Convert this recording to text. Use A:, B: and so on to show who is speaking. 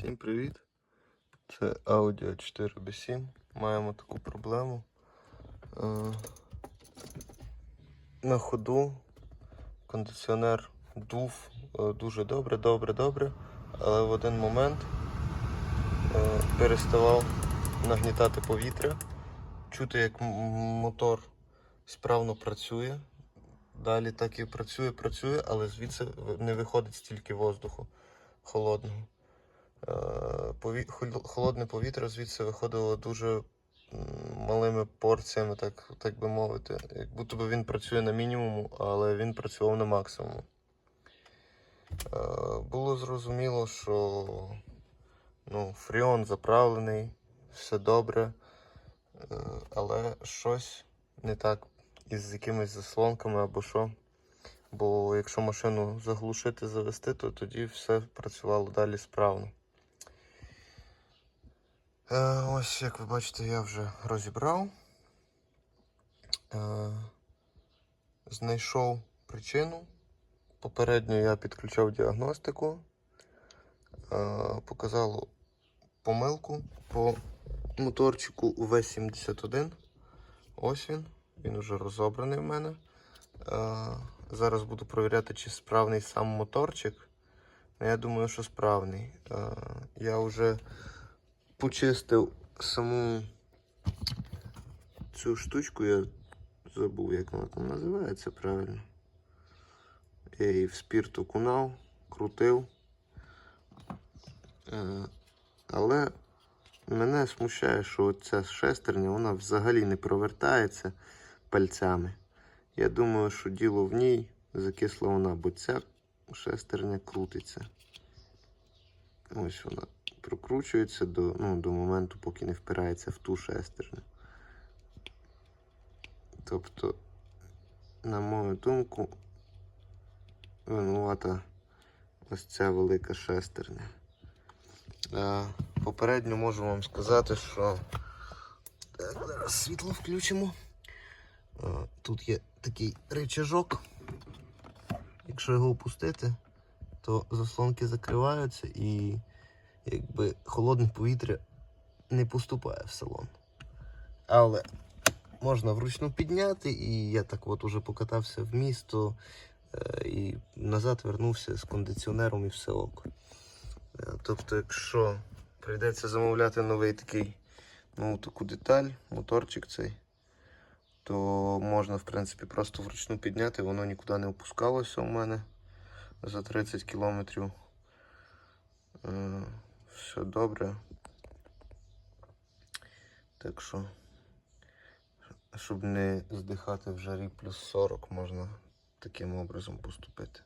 A: Всім привіт! Це Audi 4 b 7 Маємо таку проблему. Е, На ходу кондиціонер дув е, дуже добре, добре, добре, але в один момент е, переставав нагнітати повітря. Чути, як мотор справно працює. Далі так і працює, працює, але звідси не виходить стільки воздуху холодного. Е, холодне повітря звідси виходило дуже малими порціями, так, так би мовити. Як будто би він працює на мінімуму, але він працював на максимуму. Е, Було зрозуміло, що ну, фріон заправлений, все добре, е, але щось не так із якимись заслонками або що. Бо якщо машину заглушити, завести, то тоді все працювало далі справно. Е, ось, як ви бачите, я вже розібрав. Е, знайшов причину. Попередньо я підключав діагностику. Е, показало помилку по моторчику V71. Ось він. Він вже розобраний в мене. Зараз буду перевіряти, чи справний сам моторчик. Ну, Я думаю, що справний. Я вже почистив саму цю штучку, я забув, як вона там називається правильно. Я її в спірт окунав, крутив. Е, Але мене смущає, що ця шестерня вона взагалі не провертається пальцями. Я думаю, що діло в ній закисла вона, бо ця шестерня крутиться. Ось вона прокручується до, ну, до моменту, поки не впирається в ту шестерню. Тобто, на мою думку, винувата ось ця велика шестерня. А, попередньо можу вам сказати, що так, зараз світло включимо. А, Тут є такий рычажок. Якщо його опустити, то заслонки закриваються і якби холодне повітря не поступає в салон. Але можна вручну підняти, і я так от уже покатався в місто е, і назад вернувся з кондиціонером і все ок. Е, Тобто, якщо прийдеться замовляти новий такий, ну, таку деталь, моторчик цей, то можна, в принципі, просто вручну підняти, воно нікуди не опускалося у мене за 30 кілометрів. Все добре. Так що, щоб не здихати в жарі плюс 40, можна таким образом поступити.